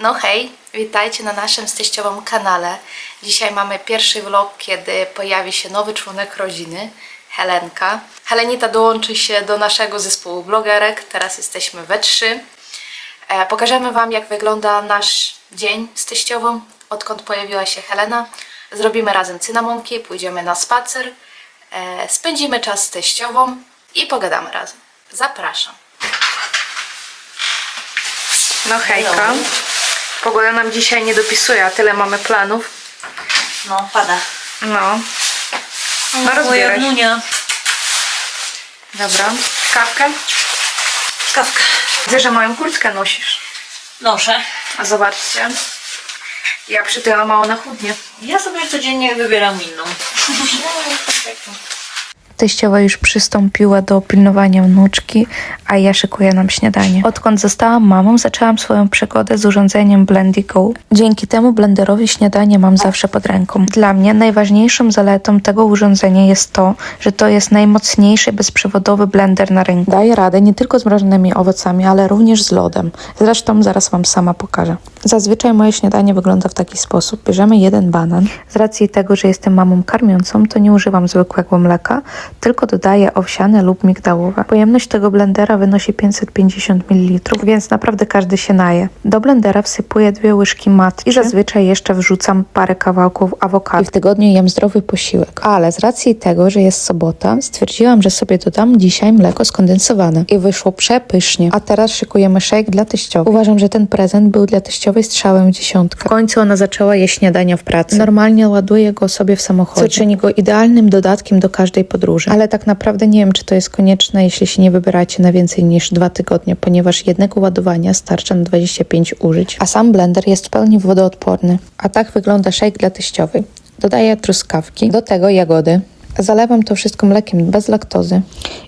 No hej, witajcie na naszym z teściową kanale. Dzisiaj mamy pierwszy vlog, kiedy pojawi się nowy członek rodziny, Helenka. Helenita dołączy się do naszego zespołu blogerek, teraz jesteśmy we trzy. E, pokażemy Wam, jak wygląda nasz dzień z teściową, odkąd pojawiła się Helena. Zrobimy razem cynamonki, pójdziemy na spacer, e, spędzimy czas z teściową i pogadamy razem. Zapraszam. No hejka. Pogoda nam dzisiaj nie dopisuje, a tyle mamy planów. No, pada. No. No rozbieraj. Dobra. Kawkę? Kawka. Widzę, że moją kurtkę nosisz. Noszę. A zobaczcie. Ja przytyłam mało na chudnie. Ja sobie codziennie wybieram inną. Teściowa już przystąpiła do pilnowania wnuczki, a ja szykuję nam śniadanie. Odkąd zostałam mamą, zaczęłam swoją przygodę z urządzeniem Blendy Go. Dzięki temu blenderowi śniadanie mam zawsze pod ręką. Dla mnie najważniejszą zaletą tego urządzenia jest to, że to jest najmocniejszy bezprzewodowy blender na rynku. Daje radę nie tylko z mrożonymi owocami, ale również z lodem. Zresztą zaraz wam sama pokażę. Zazwyczaj moje śniadanie wygląda w taki sposób. Bierzemy jeden banan. Z racji tego, że jestem mamą karmiącą, to nie używam zwykłego mleka, tylko dodaję owsiane lub migdałowe. Pojemność tego blendera wynosi 550 ml, więc naprawdę każdy się naje. Do blendera wsypuję dwie łyżki matki i zazwyczaj jeszcze wrzucam parę kawałków awokado. I w tygodniu jem zdrowy posiłek. Ale z racji tego, że jest sobota, stwierdziłam, że sobie dodam dzisiaj mleko skondensowane. I wyszło przepysznie. A teraz szykujemy shake dla teściowej. Uważam, że ten prezent był dla teściowej strzałem w dziesiątkę. W końcu ona zaczęła jeść śniadania w pracy. Normalnie ładuję go sobie w samochodzie, co czyni go idealnym dodatkiem do każdej podróży. Ale tak naprawdę nie wiem, czy to jest konieczne, jeśli się nie wybieracie na więcej niż dwa tygodnie, ponieważ jednego ładowania starcza na 25 użyć. A sam blender jest w pełni wodoodporny. A tak wygląda shake dla teściowej. Dodaję truskawki, do tego jagody. Zalewam to wszystko mlekiem bez laktozy.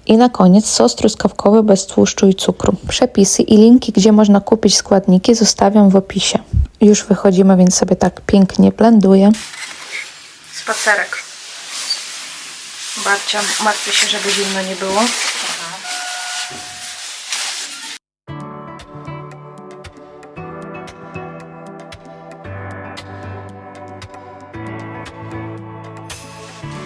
I na koniec sos truskawkowy bez tłuszczu i cukru. Przepisy i linki, gdzie można kupić składniki, zostawiam w opisie. Już wychodzimy, więc sobie tak pięknie blenduję. Spacerek. Babcia martwi się, żeby zimno nie było.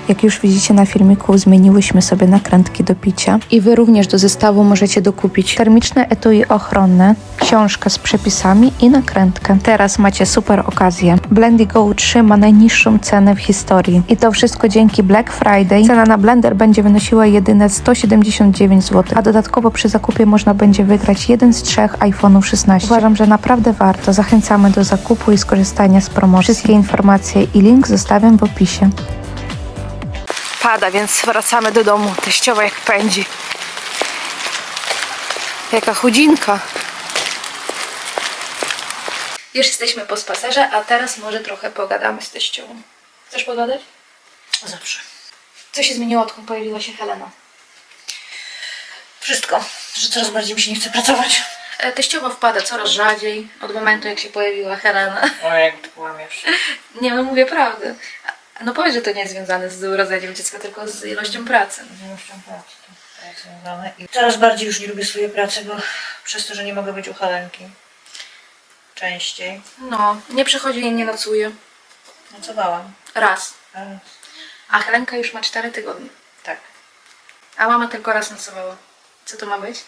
Jak już widzicie na filmiku, zmieniłyśmy sobie nakrętki do picia. I Wy również do zestawu możecie dokupić termiczne etui ochronne, książkę z przepisami i nakrętkę. Teraz macie super okazję. Blendy Go 3 ma najniższą cenę w historii. I to wszystko dzięki Black Friday. Cena na blender będzie wynosiła jedyne 179 zł, a dodatkowo przy zakupie można będzie wygrać jeden z trzech iPhone'ów 16. Uważam, że naprawdę warto. Zachęcamy do zakupu i skorzystania z promocji. Wszystkie informacje i link zostawiam w opisie. Pada, więc wracamy do domu. Teściowa jak pędzi. Jaka chudzinka. Już jesteśmy po spacerze, a teraz może trochę pogadamy z teściową. Chcesz pogadać? Zawsze. Co się zmieniło, odkąd pojawiła się Helena? Wszystko. Że coraz bardziej mi się nie chce pracować. E, Teściowa wpada coraz rzadziej od momentu, jak się pojawiła Helena. O, jak ty kłamiesz. Nie, no mówię prawdę. No powiedz, że to nie jest związane z urodzeniem dziecka, tylko z ilością pracy. Z ilością pracy to jest związane. I coraz bardziej już nie lubię swojej pracy, bo przez to, że nie mogę być u Helenki. Częściej. No, nie przychodzi i nie nocuje. Nocowałam. Raz. Ale A Helenka już ma 4 tygodnie. tak. A mama tylko raz nocowała. Co to ma być?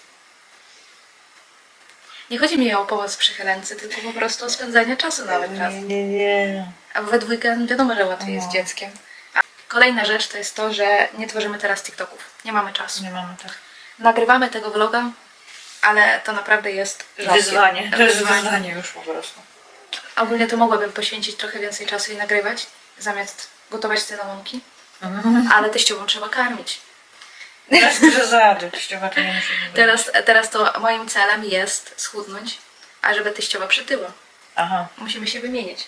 Nie chodzi mi o pomoc przy Helence, tylko po prostu o spędzanie czasu nawet raz. Nie, nie, nie. A we dwójkę wiadomo, że łatwiej jest z No. dzieckiem. A kolejna rzecz to jest to, że nie tworzymy teraz TikToków. Nie mamy czasu. Nie mamy tak. Nagrywamy tego vloga, ale to naprawdę jest rzadkie. Wyzwanie. To jest wyzwanie już po prostu. Ogólnie to mogłabym poświęcić trochę więcej czasu i nagrywać, zamiast gotować cynamonki, ale teściową trzeba karmić. Teraz. Teściowa to nie musi być. Teraz, teraz to moim celem jest schudnąć, a żeby teściowa przytyła. Aha. Musimy się wymienić.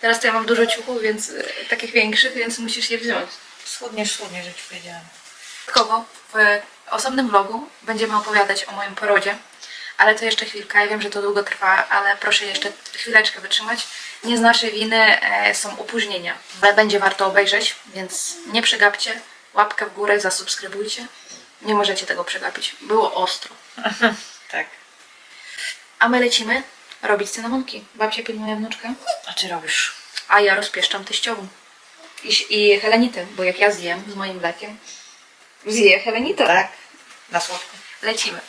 Teraz to ja mam dużo ciuchów, więc y, takich większych, więc musisz je wziąć. Schudniesz, schudniesz, że ci powiedziałam. Dodatkowo w osobnym vlogu będziemy opowiadać o moim porodzie, ale to jeszcze chwilkę. Ja wiem, że to długo trwa, ale proszę jeszcze chwileczkę wytrzymać. Nie z naszej winy e, są opóźnienia, ale będzie warto obejrzeć, więc nie przegapcie. Łapkę w górę, zasubskrybujcie. Nie możecie tego przegapić. Było ostro. Tak. A my lecimy robić cynamonki. Babcia pilnuje wnuczkę, A ty robisz. a ja rozpieszczam teściową. I, i Helenitę, bo jak ja zjem z moim mlekiem, zje Helenita. Tak? Na słodko. Lecimy.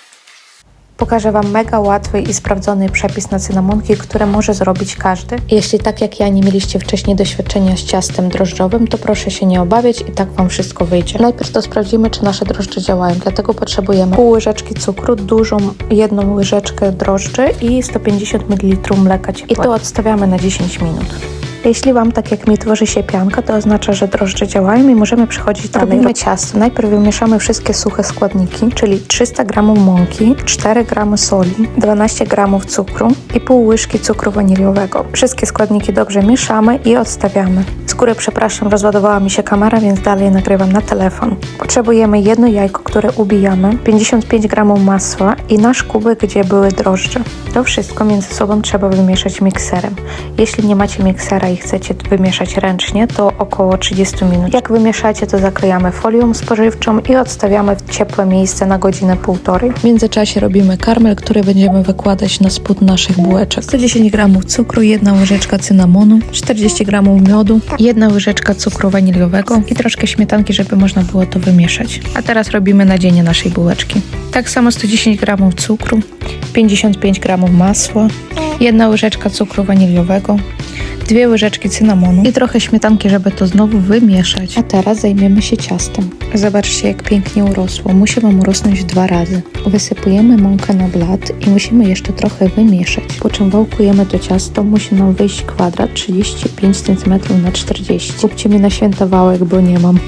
Pokażę Wam mega łatwy i sprawdzony przepis na cynamonki, które może zrobić każdy. Jeśli tak jak ja nie mieliście wcześniej doświadczenia z ciastem drożdżowym, to proszę się nie obawiać i tak Wam wszystko wyjdzie. Najpierw to sprawdzimy, czy nasze drożdże działają, dlatego potrzebujemy pół łyżeczki cukru, dużą jedną łyżeczkę drożdży i 150 ml mleka ciepłego. I to odstawiamy na 10 minut. Jeśli Wam, tak jak mi, tworzy się pianka, to oznacza, że drożdże działają i możemy przechodzić dalej. Robimy ciasto. Najpierw wymieszamy wszystkie suche składniki, czyli 300 g mąki, 4 g soli, 12 g cukru i pół łyżki cukru waniliowego. Wszystkie składniki dobrze mieszamy i odstawiamy. Z góry, przepraszam, rozładowała mi się kamera, więc dalej nagrywam na telefon. Potrzebujemy jedno jajko, które ubijamy, 55 g masła i nasz kubek, gdzie były drożdże. To wszystko między sobą trzeba wymieszać mikserem. Jeśli nie macie miksera i chcecie wymieszać ręcznie, to około 30 minut. Jak wymieszacie, to zaklejamy folią spożywczą i odstawiamy w ciepłe miejsce na godzinę półtorej. W międzyczasie robimy karmel, który będziemy wykładać na spód naszych bułeczek. 110 g cukru, jedna łyżeczka cynamonu, 40 g miodu, jedna łyżeczka cukru waniliowego i troszkę śmietanki, żeby można było to wymieszać. A teraz robimy nadzienie naszej bułeczki. Tak samo 110 g cukru, 55 g masła, jedna łyżeczka cukru waniliowego, dwie łyżeczki cynamonu i trochę śmietanki, żeby to znowu wymieszać. A teraz zajmiemy się ciastem. Zobaczcie, jak pięknie urosło. Musi Wam urosnąć dwa razy. Wysypujemy mąkę na blat i musimy jeszcze trochę wymieszać. Po czym wałkujemy to ciasto, musi nam wyjść kwadrat 35 cm na 40 Kupcie mi na święta wałek, bo nie mam.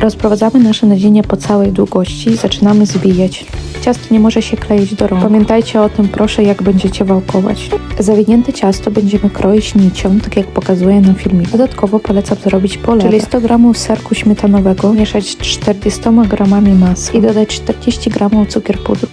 Rozprowadzamy nasze nadzienie po całej długości i zaczynamy zbijać. Ciasto nie może się kleić do rąk. Pamiętajcie o tym proszę, jak będziecie wałkować. Zawinięte ciasto będziemy kroić nicią, tak jak pokazuję na filmiku. Dodatkowo polecam zrobić polewę, czyli 100 g serku śmietanowego, mieszać z 40 g masła i dodać 40 g cukier pudru.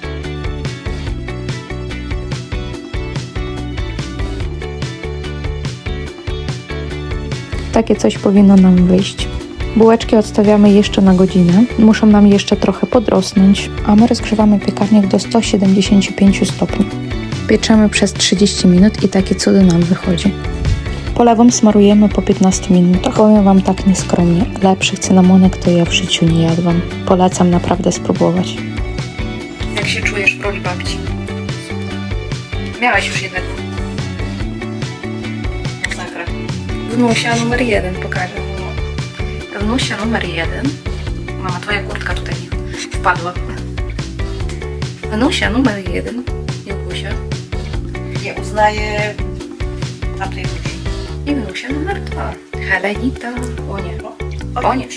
Takie coś powinno nam wyjść. Bułeczki odstawiamy jeszcze na godzinę. Muszą nam jeszcze trochę podrosnąć, a my rozgrzewamy piekarnik do 175 stopni. Pieczemy przez 30 minut i takie cudy nam wychodzi. Polewą smarujemy po 15 minutach. Powiem Wam tak nieskromnie, lepszych cynamonek to ja w życiu nie jadłam. Polecam naprawdę spróbować. Jak się czujesz w roli babci? Miałaś już jednego. Masakra. Wnusia numer jeden pokażę. Wnusia numer jeden. Mama, twoja kurtka tutaj wpadła. Wnusia numer jeden. Jakusia. Nie uznaję tamtej ludzi. I wnusia numer dwa. Helenita. O nie. O nie.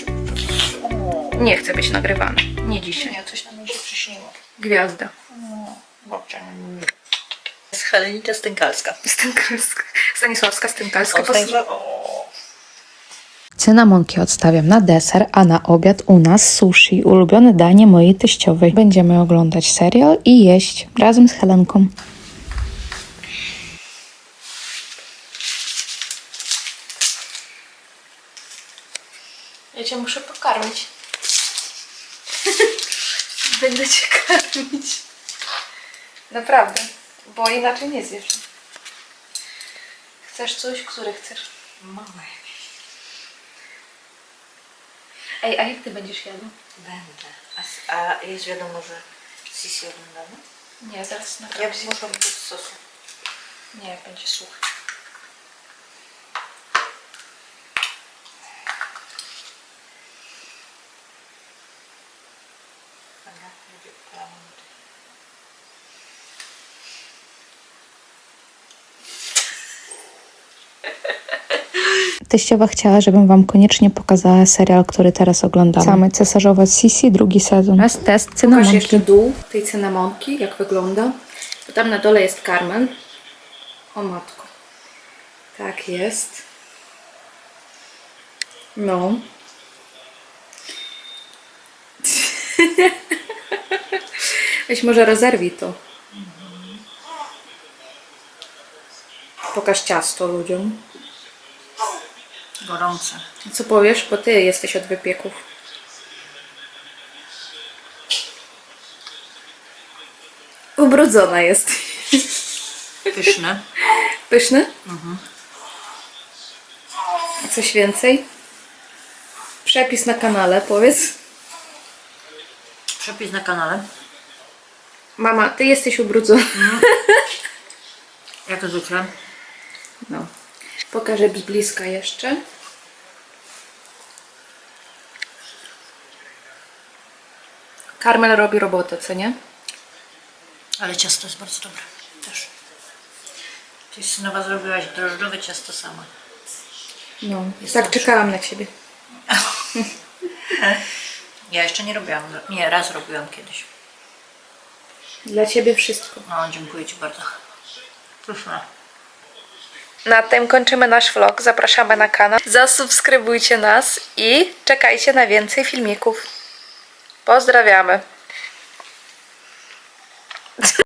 Nie chcę być nagrywany. Nie dzisiaj. nie, coś nam mi się przyśniło. Gwiazda. Babcia. Z Helenita Stękalska. Stękalska. Stanisławska Stękalska. O, Stanisław-. Cynamonki odstawiam na deser, a na obiad u nas sushi, ulubione danie mojej teściowej. Będziemy oglądać serial i jeść razem z Helenką. Ja cię muszę pokarmić. Będę cię karmić. Naprawdę, bo inaczej nie zjesz. Chcesz coś, które chcesz? Małe. Ej, a jak ty będziesz jadł? Będę. A, s- a jest wiadomo, że Sisi oglądamy? Nie, zaraz Ja naprawdę. bym muszę bez sosu. Nie, będzie suchy. Dobra, będzie planować. Teściowa chciała, żebym wam koniecznie pokazała serial, który teraz oglądamy. Same Cesarzowa Sisi, drugi sezon. Teraz test Pokaż cynamonki. jeszcze dół tej cynamonki, jak wygląda. To tam na dole jest karmel. O matko. Tak jest. No. Weź może rozerwij to. Pokaż ciasto ludziom. Gorące. Co powiesz, bo ty jesteś od wypieków. Ubrudzona jest. Pyszne. Pyszny? A Coś więcej? Przepis na kanale, powiedz. Przepis na kanale. Mama, ty jesteś ubrudzona. Jak zwykle. No. Pokażę bliska jeszcze. Karmel robi robotę, co nie? Ale ciasto jest bardzo dobre. Też. Ty synowa zrobiłaś drożdżowe ciasto sama. No. Jest tak, dobrze. czekałam na ciebie. Ja jeszcze nie robiłam. Nie, raz robiłam kiedyś. Dla ciebie wszystko. No, dziękuję Ci bardzo. Pyszne. Na tym kończymy nasz vlog. Zapraszamy na kanał. Zasubskrybujcie nas i czekajcie na więcej filmików. Pozdrawiamy.